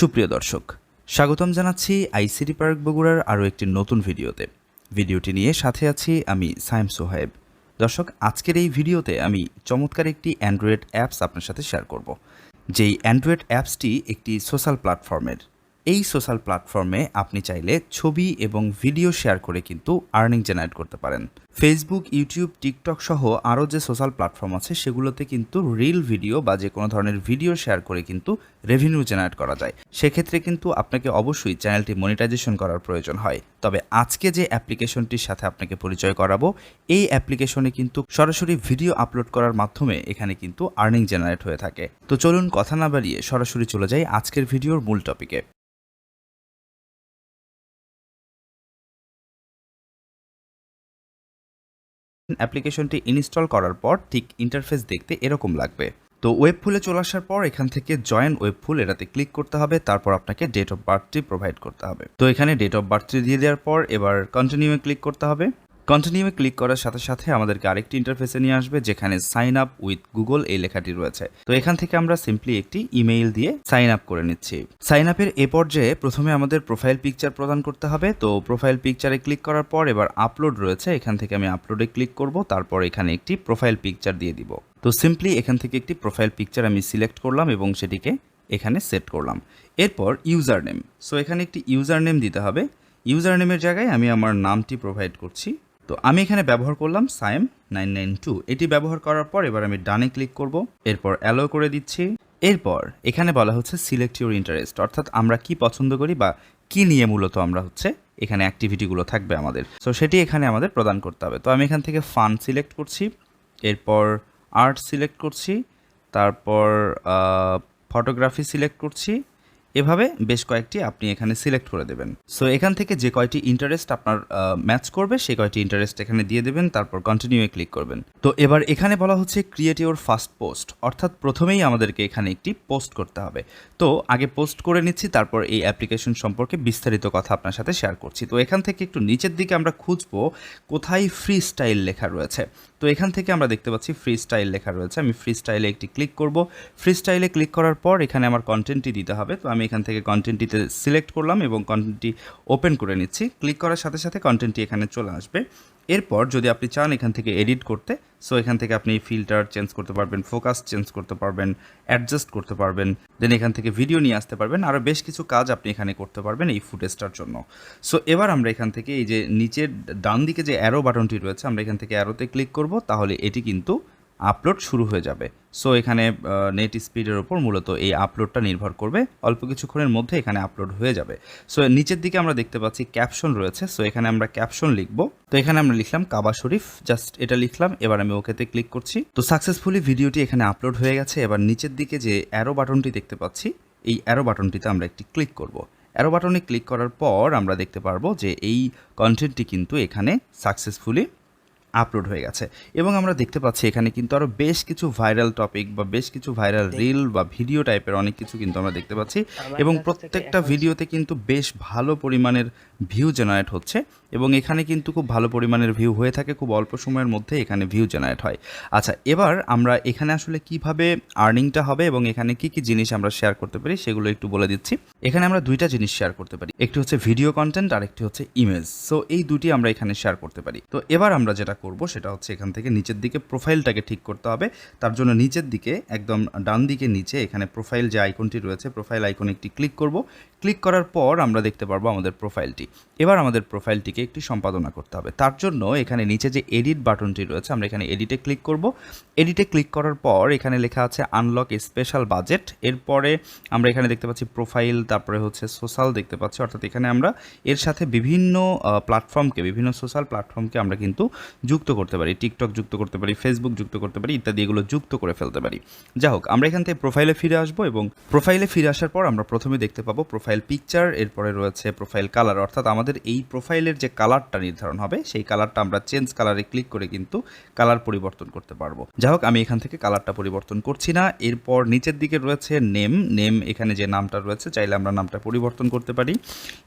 সুপ্রিয় দর্শক, স্বাগতম জানাচ্ছি আইসিটি পার্ক বগুড়ার আরও একটি নতুন ভিডিওতে। ভিডিওটি নিয়ে সাথে আছি আমি সায়েম সোহেব দর্শক, আজকের এই ভিডিওতে আমি চমৎকার একটি অ্যান্ড্রয়েড অ্যাপস আপনার সাথে শেয়ার করব। যেই অ্যান্ড্রয়েড অ্যাপসটি একটি সোশ্যাল প্ল্যাটফর্মের এই সোশ্যাল প্ল্যাটফর্মে আপনি চাইলে ছবি এবং ভিডিও শেয়ার করে কিন্তু আর্নিং জেনারেট করতে পারেন। ফেসবুক ইউটিউব টিকটক সহ আরও যে সোশ্যাল প্ল্যাটফর্ম আছে, সেগুলোতে কিন্তু রিল ভিডিও বা যে কোনো ধরনের ভিডিও শেয়ার করে কিন্তু রেভিনিউ জেনারেট করা যায়। সেক্ষেত্রে কিন্তু আপনাকে অবশ্যই চ্যানেলটি মনিটাইজেশন করার প্রয়োজন হয়। তবে আজকে যে অ্যাপ্লিকেশনটির সাথে আপনাকে পরিচয় করাবো, এই অ্যাপ্লিকেশনে কিন্তু সরাসরি ভিডিও আপলোড করার মাধ্যমে এখানে কিন্তু আর্নিং জেনারেট হয়ে থাকে। তো চলুন কথা না বাড়িয়ে সরাসরি চলে যাই আজকের ভিডিওর মূল টপিকে অ্যাপ্লিকেশনটি ইনস্টল করার পর ঠিক ইন্টারফেস দেখতে এরকম লাগবে। তো ওয়েব ফুলে চলে আসার পর এখান থেকে জয়েন ওয়েব ফুল এটাতে ক্লিক করতে হবে, তারপর আপনাকে ডেট অফ বার্থটি প্রোভাইড করতে হবে। তো এখানে ডেট অফ বার্থটি দিয়ে দেওয়ার পর এবার কন্টিনিউয়ে ক্লিক করতে হবে। কন্টিনিউয়ে ক্লিক করার সাথে সাথে আমাদেরকে আরেকটি ইন্টারফেসে নিয়ে আসবে, যেখানে সাইন আপ উইথ গুগল এই লেখাটি রয়েছে। তো এখান থেকে আমরা সিম্পলি একটি ইমেইল দিয়ে সাইন আপ করে নিচ্ছি। সাইন আপের এ পর্যায়ে প্রথমে আমাদের প্রোফাইল পিকচার প্রদান করতে হবে। তো প্রোফাইল পিকচারে ক্লিক করার পর এবার আপলোড রয়েছে। এখান থেকে আমি আপলোডে ক্লিক করব, তারপর এখানে একটি প্রোফাইল পিকচার দিয়ে দিব। তো সিম্পলি এখান থেকে একটি প্রোফাইল পিকচার আমি সিলেক্ট করলাম এবং সেটিকে এখানে সেট করলাম। এরপর ইউজার নেম সো এখানে একটি ইউজার নেম দিতে হবে। ইউজার নেমের জায়গায় আমি আমার নামটি প্রোভাইড করছি। তো আমি এখানে ব্যবহার করলাম সাইম নাইন নাইন টু। এটি ব্যবহার করার পর এবার আমি ডানে ক্লিক করব, এরপর অ্যালো করে দিচ্ছি। এরপর এখানে বলা হচ্ছে সিলেক্ট ইউর ইন্টারেস্ট, অর্থাৎ আমরা কি পছন্দ করি বা কি নিয়ে মূলত আমরা হচ্ছে এখানে অ্যাক্টিভিটিগুলো থাকবে আমাদের। সো সেটি এখানে আমাদের প্রদান করতে হবে। তো আমি এখান থেকে ফান সিলেক্ট করছি, এরপর আর্ট সিলেক্ট করছি, তারপর ফটোগ্রাফি সিলেক্ট করছি এভাবে বেশ কয়েকটি আপনি এখানে সিলেক্ট করে দেবেন। সো এখান থেকে যে কয়টি ইন্টারেস্ট আপনার ম্যাচ করবে সেই কয়টি ইন্টারেস্ট এখানে দিয়ে দেবেন, তারপর কন্টিনিউয়ে ক্লিক করবেন। তো এবার এখানে বলা হচ্ছে ক্রিয়েট ইউর ফার্স্ট পোস্ট অর্থাৎ প্রথমেই আমাদেরকে এখানে একটি পোস্ট করতে হবে। তো আগে পোস্ট করে নিচ্ছি, তারপর এই অ্যাপ্লিকেশন সম্পর্কে বিস্তারিত কথা আপনার সাথে শেয়ার করছি। তো এখান থেকে একটু নিচের দিকে আমরা খুঁজবো, কোথায় ফ্রি স্টাইল লেখা রয়েছে। তো এখান থেকে আমরা দেখতে পাচ্ছি ফ্রি স্টাইল লেখা রয়েছে। আমি ফ্রি স্টাইলে একটি ক্লিক করব। ফ্রি স্টাইলে ক্লিক করার পর এখানে আমার কন্টেন্টটি দিতে হবে। তো আমি এখান থেকে কন্টেন্টটিতে সিলেক্ট করলাম এবং কন্টেন্টটি ওপেন করে নিচ্ছি। ক্লিক করার সাথে সাথে কন্টেন্টটি এখানে চলে আসবে। এরপর যদি আপনি চান এখান থেকে এডিট করতে সো এখান থেকে আপনি ফিল্টার চেঞ্জ করতে পারবেন ফোকাস চেঞ্জ করতে পারবেন অ্যাডজাস্ট করতে পারবেন দেন এখান থেকে ভিডিও নিয়ে আসতে পারবেন। আরও বেশ কিছু কাজ আপনি এখানে করতে পারবেন এই ফুটেজটার জন্য। সো এবার আমরা এখান থেকে এই যে নিচের ডান দিকে যে অ্যারো বাটনটি রয়েছে, আমরা এখান থেকে অ্যারোতে ক্লিক করব, তাহলে এটি কিন্তু আপলোড শুরু হয়ে যাবে। সো এখানে নেট স্পিডের ওপর মূলত এই আপলোডটা নির্ভর করবে। অল্প কিছুক্ষণের মধ্যে এখানে আপলোড হয়ে যাবে। সো নিচের দিকে আমরা দেখতে পাচ্ছি ক্যাপশন রয়েছে। সো এখানে আমরা ক্যাপশন লিখব। তো এখানে আমরা লিখলাম কাবা শরীফ। জাস্ট এটা লিখলাম। এবার আমি ওকেতে ক্লিক করছি। তো সাকসেসফুলি ভিডিওটি এখানে আপলোড হয়ে গেছে। এবার নিচের দিকে যে অ্যারো বাটনটি দেখতে পাচ্ছি, এই অ্যারো বাটনটিতে আমরা একটি ক্লিক করব। অ্যারো বাটনে ক্লিক করার পর আমরা দেখতে পারব যে এই কন্টেন্টটি কিন্তু এখানে সাকসেসফুলি আপলোড হয়ে গেছে। এবং আমরা দেখতে পাচ্ছি এখানে কিন্তু আরও বেশ কিছু ভাইরাল টপিক বা বেশ কিছু ভাইরাল রিল বা ভিডিও টাইপের অনেক কিছু কিন্তু আমরা দেখতে পাচ্ছি। এবং প্রত্যেকটা ভিডিওতে কিন্তু বেশ ভালো পরিমাণের ভিউ জেনারেট হচ্ছে। এবং এখানে কিন্তু খুব ভালো পরিমাণের ভিউ হয়ে থাকে খুব অল্প সময়ের মধ্যে এখানে ভিউ জেনারেট হয়। আচ্ছা এবার আমরা এখানে আসলে কীভাবে আর্নিংটা হবে এবং এখানে কি কি জিনিস আমরা শেয়ার করতে পারি সেগুলো একটু বলে দিচ্ছি। এখানে আমরা দুইটা জিনিস শেয়ার করতে পারি। একটি হচ্ছে ভিডিও কন্টেন্ট আর একটি হচ্ছে ইমেজ সো এই দুটি আমরা এখানে শেয়ার করতে পারি। তো এবার আমরা যেটা করব সেটা হচ্ছে এখান থেকে নিচের দিকে প্রোফাইলটাকে ঠিক করতে হবে। তার জন্য নিচের দিকে একদম ডান দিকে নিচে এখানে প্রোফাইল যে আইকনটি রয়েছে প্রোফাইল আইকনে একটি ক্লিক করব। ক্লিক করার পর আমরা দেখতে পারব আমাদের প্রোফাইলটি এবার আমাদের প্রোফাইলটিকে একটি সম্পাদনা করতে হবে। তার জন্য এখানে নিচে যে এডিট বাটনটি রয়েছে, আমরা এখানে এডিটে ক্লিক করব। এডিটে ক্লিক করার পর এখানে লেখা আছে আনলক স্পেশাল বাজেট এরপরে আমরা এখানে দেখতে পাচ্ছি প্রোফাইল তারপরে হচ্ছে সোশ্যাল দেখতে পাচ্ছি। অর্থাৎ এখানে আমরা এর সাথে বিভিন্ন প্ল্যাটফর্মকে বিভিন্ন সোশ্যাল প্ল্যাটফর্মকে আমরা কিন্তু যুক্ত করতে পারি, টিকটক যুক্ত করতে পারি ফেসবুক যুক্ত করতে পারি, ইত্যাদি এগুলো যুক্ত করে ফেলতে পারি। যাই হোক, আমরা এখান থেকে প্রোফাইলে ফিরে আসব এবং প্রোফাইলে ফিরে আসার পর আমরা প্রথমে দেখতে পাবো প্রোফাইল পিকচার এরপরে রয়েছে প্রোফাইল কালার অর্থাৎ আমাদের এই প্রোফাইলের যে কালারটা নির্ধারণ হবে, সেই কালারটা আমরা চেঞ্জ কালারে ক্লিক করে কিন্তু কালার পরিবর্তন করতে পারব। যাই হোক, আমি এখান থেকে কালারটা পরিবর্তন করছি না। এরপর নিচের দিকে রয়েছে নেম নেম এখানে যে নামটা রয়েছে, চাইলে আমরা নামটা পরিবর্তন করতে পারি।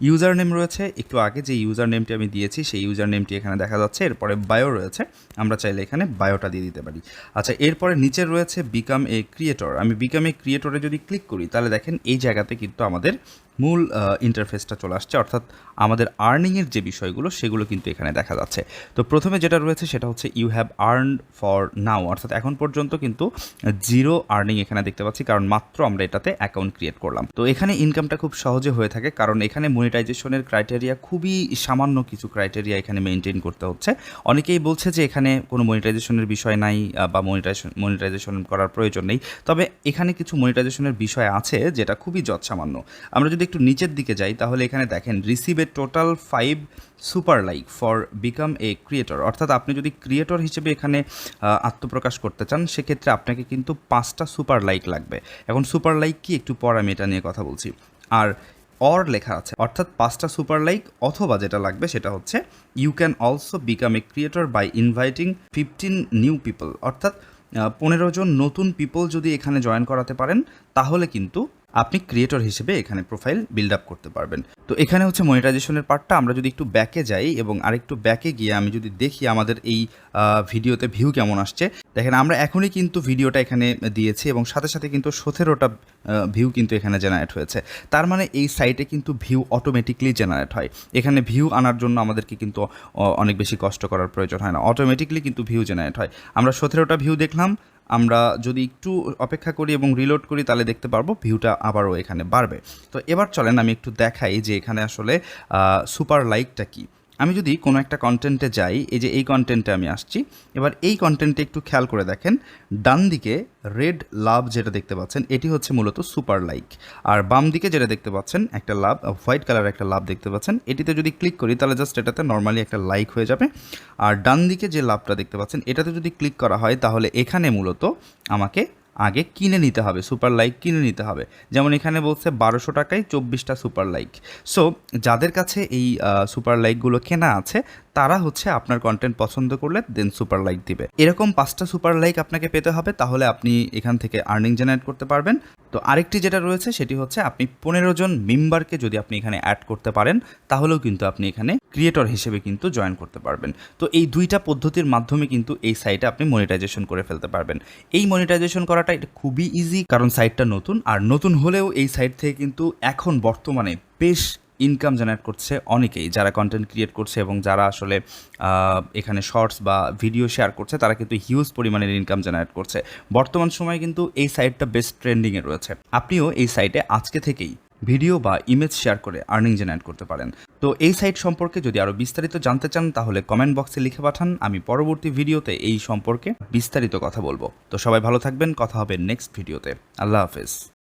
ইউজার নেম রয়েছে, একটু আগে যে ইউজার নেমটি আমি দিয়েছি, সেই ইউজার নেমটি এখানে দেখা যাচ্ছে। এরপরে বায়ো রয়েছে। আমরা চাইলে এখানে বায়োটা দিয়ে দিতে পারি। আচ্ছা এরপরে নিচে রয়েছে বিকাম এ ক্রিয়েটর আমি বিকাম এ ক্রিয়েটরে যদি ক্লিক করি, তাহলে দেখেন এই জায়গাতে কিন্তু আমাদের মূল ইন্টারফেসটা চলে আসছে। অর্থাৎ আমাদের আর্নিংয়ের যে বিষয়গুলো, সেগুলো কিন্তু এখানে দেখা যাচ্ছে। তো প্রথমে যেটা রয়েছে, সেটা হচ্ছে you have earn for now অর্থাৎ এখন পর্যন্ত কিন্তু জিরো আর্নিং এখানে দেখতে পাচ্ছি, কারণ মাত্র আমরা এটাতে অ্যাকাউন্ট ক্রিয়েট করলাম। তো এখানে ইনকামটা খুব সহজে হয়ে থাকে, কারণ এখানে মনিটাইজেশনের ক্রাইটেরিয়া খুবই সামান্য কিছু ক্রাইটেরিয়া এখানে মেনটেন করতে হচ্ছে। অনেকেই বলছে যে এখানে কোনো মনিটাইজেশনের বিষয় নাই বা মনিটাইজেশন মনিটাইজেশন করার প্রয়োজন নেই। তবে এখানে কিছু মনিটাইজেশনের বিষয় আছে যেটা খুবই যৎসামান্য। আমরা যদি একটু নিচের দিকে যাই, তাহলে এখানে দেখেন receive a total five super like for become a creator অর্থাৎ আপনি যদি ক্রিয়েটর হিসেবে এখানে আত্মপ্রকাশ করতে চান, সেক্ষেত্রে আপনাকে কিন্তু পাঁচটা সুপার লাইক লাগবে। এখন সুপার লাইক কি? একটু পর আমি এটা নিয়ে কথা বলছি। আর অর লেখা আছে। অর্থাৎ পাঁচটা সুপার লাইক অথবা যেটা লাগবে সেটা হচ্ছে you can also become a creator by inviting fifteen new people অর্থাৎ পনেরো জন নতুন পিপল যদি এখানে জয়েন করাতে পারেন, তাহলে কিন্তু আপনি ক্রিয়েটর হিসেবে এখানে প্রোফাইল বিল্ড আপ করতে পারবেন। তো এখানে হচ্ছে মনিটাইজেশনের পার্টটা আমরা যদি একটু ব্যাকে যাই এবং আরেকটু ব্যাকে গিয়ে আমি যদি দেখি আমাদের এই ভিডিওতে ভিউ কেমন আসছে। দেখেন, আমরা এখনই কিন্তু ভিডিওটা এখানে দিয়েছি এবং সাথে সাথে কিন্তু সতেরোটা ভিউ কিন্তু এখানে জেনারেট হয়েছে। তার মানে এই সাইটে কিন্তু ভিউ অটোমেটিকলি জেনারেট হয়। এখানে ভিউ আনার জন্য আমাদেরকে কিন্তু অনেক বেশি কষ্ট করার প্রয়োজন হয় না। অটোমেটিকলি কিন্তু ভিউ জেনারেট হয়। আমরা সতেরোটা ভিউ দেখলাম আমরা যদি একটু অপেক্ষা করি এবং রিলোড করি, তাহলে দেখতে পারব ভিউটা আবারও এখানে বাড়বে। তো এবার চলেন আমি একটু দেখাই যে এখানে আসলে সুপার লাইকটা কি। আমি যদি কোনো একটা কন্টেন্টে যাই, এই যে এই কন্টেন্টে আমি আসছি, এবার এই কন্টেন্টে একটু খেয়াল করে দেখেন, ডান দিকে রেড লাভ যেটা দেখতে পাচ্ছেন, এটি হচ্ছে মূলত সুপার লাইক আর বাম দিকে যেটা দেখতে পাচ্ছেন, একটা লাভ হোয়াইট কালার একটা লাভ দেখতে পাচ্ছেন, এটিতে যদি ক্লিক করি, তাহলে জাস্ট এটাতে নর্মালি একটা লাইক হয়ে যাবে, আর ডান দিকে যে লাভটা দেখতে পাচ্ছেন, এটাতে যদি ক্লিক করা হয়, তাহলে এখানে মূলত আমাকে আগে কিনে নিতে হবে সুপার লাইক কিনে নিতে হবে। যেমন এখানে বলছে বারোশো টাকায় চব্বিশটা সুপার লাইক সো যাদের কাছে এই সুপার লাইকগুলো কেনা আছে, তারা হচ্ছে আপনার কন্টেন্ট পছন্দ করলে দেন সুপার লাইক দিবে। এরকম পাঁচটা সুপার লাইক আপনাকে পেতে হবে, তাহলে আপনি এখান থেকে আর্নিং জেনারেট করতে পারবেন। তো আরেকটি যেটা রয়েছে সেটি হচ্ছে আপনি পনেরো জন মেম্বারকে যদি আপনি এখানে অ্যাড করতে পারেন, তাহলেও কিন্তু আপনি এখানে ক্রিয়েটর হিসেবে কিন্তু জয়েন করতে পারবেন। তো এই দুইটা পদ্ধতির মাধ্যমে কিন্তু এই সাইটে আপনি মনিটাইজেশন করে ফেলতে পারবেন। এই মনিটাইজেশন করাটা এটা খুবই ইজি কারণ সাইটটা নতুন, আর নতুন হলেও এই সাইট থেকে কিন্তু এখন বর্তমানে বেশ ইনকাম জেনারেট করছে অনেকেই, যারা কন্টেন্ট ক্রিয়েট করছে এবং যারা আসলে এখানে শর্টস বা ভিডিও শেয়ার করছে, তারা কিন্তু হিউজ পরিমাণের ইনকাম জেনারেট করছে। বর্তমান সময়ে কিন্তু এই সাইটটা বেস্ট ট্রেন্ডিংয়ে রয়েছে। আপনিও এই সাইটে আজকে থেকেই ভিডিও বা ইমেজ শেয়ার করে আর্নিং জেনারেট করতে পারেন। তো এই সাইট সম্পর্কে যদি আরও বিস্তারিত জানতে চান, তাহলে কমেন্ট বক্সে লিখে পাঠান। আমি পরবর্তী ভিডিওতে এই সম্পর্কে বিস্তারিত কথা বলব। তো সবাই ভালো থাকবেন, কথা হবে নেক্সট ভিডিওতে আল্লাহ হাফেজ।